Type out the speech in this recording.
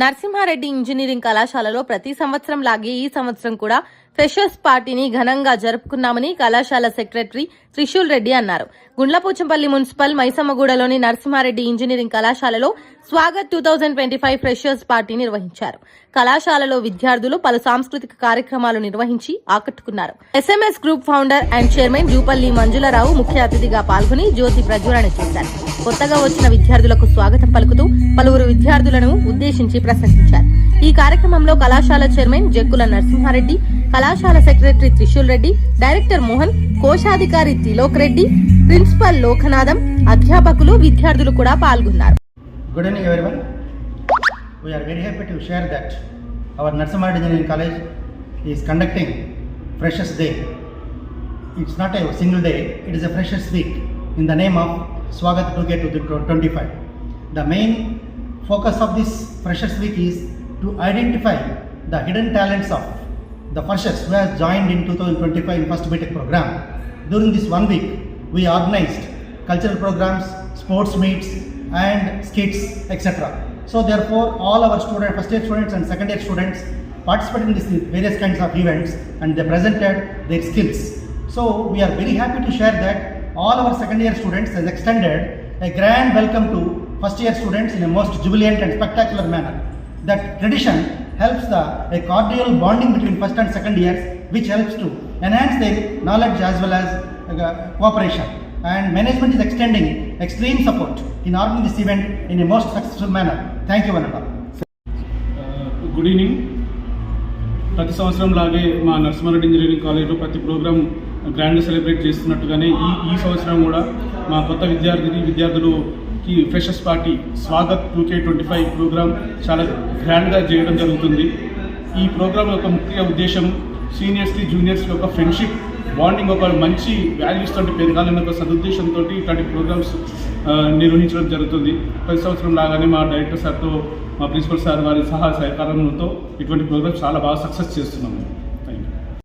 Narasimha Reddy engineering కళాశాలలో ప్రతి సంవత్సరం లాగే ఈ సంవత్సరం కూడా ఫ్రెషర్స్ పార్టీని ఘనంగా జరుపుకున్నామని కళాశాల సెక్రటరీ త్రిశూల్ రెడ్డి అన్నారు. గుండ్లపోచంపల్లి మున్సిపల్ మైసమ్మగూడలోని నరసింహారెడ్డి ఇంజనీరింగ్ కళాశాలలో Swagat two thousand twenty five freshers party నిర్వహించారు. కళాశాలలో విద్యార్థులు పలు సాంస్కృతిక కార్యక్రమాలు నిర్వహించి ఆకట్టుకున్నారు. SMS group founder and chairman Jupalli Manjula Rao ముఖ్య అతిథిగా పాల్గొని జ్యోతి ప్రజ్వలన చేశారు. కొత్తగా వచ్చిన విద్యార్థులకు స్వాగతం పలుకుతూ పలువురు విద్యార్థులను ఉద్దేశించి ప్రశంసించారు ఈ కార్యక్రమంలో కళాశాల చైర్మన్ జగ్గుల నరసింహారెడ్డి కళాశాల సెక్రటరీ త్రిశూల్ రెడ్డి డైరెక్టర్ మోహన్ కోశాధికారి తిలోక్ రెడ్డి ప్రిన్సిపల్ లోకనాథం అధ్యాపకులు విద్యార్థులు కూడా పాల్గొన్నారు. Share that our Narsimha Reddy college is conducting freshers day it's not a single day it is a freshers week in the name of Swagat 2K25. The main focus of this Freshers Week is to identify the hidden talents of the freshers who have joined in 2025 in First BTech program. During this one week, we organized cultural programs, sports meets, and skits, etc. So therefore, all our students, first year students and second year students participated in these various kinds of events and they presented their skills. So we are very happy to share that all our second year students has extended a grand welcome to first year students in a most jubilant and spectacular manner. That tradition helps the a cordial bonding between first and second years, which helps to enhance their knowledge as well as uh, cooperation. And management is extending extreme support in organizing this event in a most successful manner. Thank you, one and all. Good evening ప్రతి సంవత్సరం లాగే మా Narasimha Reddy engineering కాలేజ్లో ప్రతి programme grand celebrate చేస్తున్నట్టుగానే ఈ ఈ సంవత్సరం కూడా మా కొత్త విద్యార్థిని విద్యార్థులుకి freshers party Swagat two K twenty five program చాలా గ్రాండ్గా చేయడం జరుగుతుంది. ఈ ప్రోగ్రామ్ యొక్క ముఖ్య ఉద్దేశం సీనియర్స్కి జూనియర్స్ యొక్క ఫ్రెండ్షిప్ బాండింగ్ ఒక మంచి వాల్యూస్ తోటి పెరగాలన్న ఒక సదుద్దేశంతో ఇట్లాంటి ప్రోగ్రామ్స్ నిర్వహించడం జరుగుతుంది. ప్రతి సంవత్సరం లాగానే మా డైరెక్టర్ సార్తో మా ప్రిన్సిపల్ సార్ వారి సహాయ సహకారంతో ఇటువంటి ప్రోగ్రామ్స్ చాలా బాగా సక్సెస్ చేస్తున్నాము.